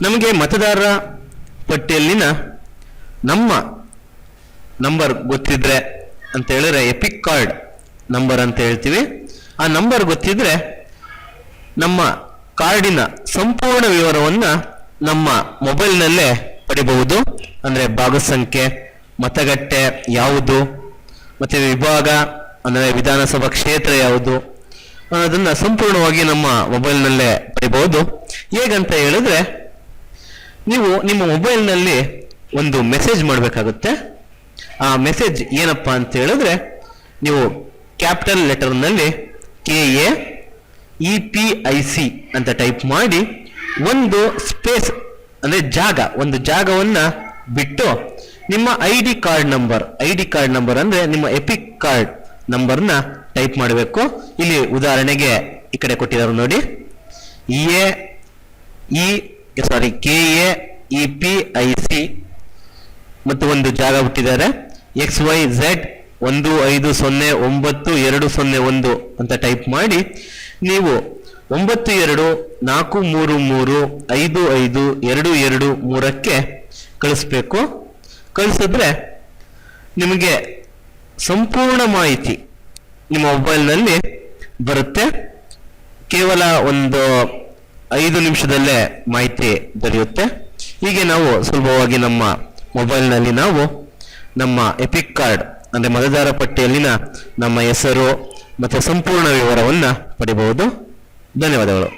ನಮಗೆ ಮತದಾರರ ಪಟ್ಟಿಯಲ್ಲಿನ ನಮ್ಮ ನಂಬರ್ ಗೊತ್ತಿದ್ರೆ ಅಂತ ಹೇಳಿದ್ರೆ ಎಪಿಕ್ ಕಾರ್ಡ್ ನಂಬರ್ ಅಂತ ಹೇಳ್ತೀವಿ. ಆ ನಂಬರ್ ಗೊತ್ತಿದ್ರೆ ನಮ್ಮ ಕಾರ್ಡಿನ ಸಂಪೂರ್ಣ ವಿವರವನ್ನ ನಮ್ಮ ಮೊಬೈಲ್ನಲ್ಲೇ ಪಡಿಬಹುದು. ಅಂದ್ರೆ ಭಾಗಸಂಖ್ಯೆ, ಮತಗಟ್ಟೆ ಯಾವುದು, ಮತ್ತೆ ವಿಭಾಗ, ಅಂದ್ರೆ ವಿಧಾನಸಭಾ ಕ್ಷೇತ್ರ ಯಾವುದು ಅನ್ನೋದನ್ನ ಸಂಪೂರ್ಣವಾಗಿ ನಮ್ಮ ಮೊಬೈಲ್ನಲ್ಲೇ ಪಡಿಬಹುದು. ಹೇಗಂತ ಹೇಳಿದ್ರೆ ನೀವು ನಿಮ್ಮ ಮೊಬೈಲ್ನಲ್ಲಿ ಒಂದು ಮೆಸೇಜ್ ಮಾಡಬೇಕಾಗುತ್ತೆ. ಆ ಮೆಸೇಜ್ ಏನಪ್ಪಾ ಅಂತ ಹೇಳಿದ್ರೆ, ನೀವು capital ಲೆಟರ್ನಲ್ಲಿ K A E P I C ಅಂತ ಟೈಪ್ ಮಾಡಿ, ಒಂದು ಸ್ಪೇಸ್ ಅಂದ್ರೆ ಜಾಗ, ಒಂದು ಜಾಗವನ್ನ ಬಿಟ್ಟು ನಿಮ್ಮ I D card number I D card number ಅಂದ್ರೆ ನಿಮ್ಮ ಎಪಿಕ್ ಕಾರ್ಡ್ ನಂಬರ್ನ ಟೈಪ್ ಮಾಡಬೇಕು. ಇಲ್ಲಿ ಉದಾಹರಣೆಗೆ ಈ ಕಡೆ ಕೊಟ್ಟಿದ್ದಾರೆ ನೋಡಿ, A, E sorry K A E P I C ಮತ್ತು ಒಂದು ಜಾಗ ಬಿಟ್ಟಿದ್ದಾರೆ ಎಕ್ಸ್ ವೈ ಝೆಡ್ ಒಂದು, ಐದು, ಸೊನ್ನೆ, ಒಂಬತ್ತು, ಎರಡು, ಸೊನ್ನೆ, ಒಂದು ಅಂತ ಟೈಪ್ ಮಾಡಿ ನೀವು ಒಂಬತ್ತು, ಎರಡು, ನಾಲ್ಕು, ಮೂರು ಮೂರು, ಐದು ಐದು, ಎರಡು ಎರಡು, ಮೂರಕ್ಕೆ ಕಳಿಸ್ಬೇಕು. ಕಳಿಸಿದ್ರೆ ನಿಮಗೆ ಸಂಪೂರ್ಣ ಮಾಹಿತಿ ನಿಮ್ಮ ಮೊಬೈಲ್ನಲ್ಲಿ ಬರುತ್ತೆ. ಕೇವಲ ಒಂದು ಐದು ನಿಮಿಷದಲ್ಲೇ ಮಾಹಿತಿ ದೊರೆಯುತ್ತೆ. ಹೀಗೆ ನಾವು ಸುಲಭವಾಗಿ ನಮ್ಮ ಮೊಬೈಲ್ನಲ್ಲಿ ನಾವು ನಮ್ಮ ಎಪಿಕ್ ಕಾರ್ಡ್, ಅಂದರೆ ಮತದಾರ ಪಟ್ಟಿಯಲ್ಲಿನ ನಮ್ಮ ಹೆಸರು ಮತ್ತು ಸಂಪೂರ್ಣ ವಿವರವನ್ನು ಪಡಿಬಹುದು. ಧನ್ಯವಾದಗಳು.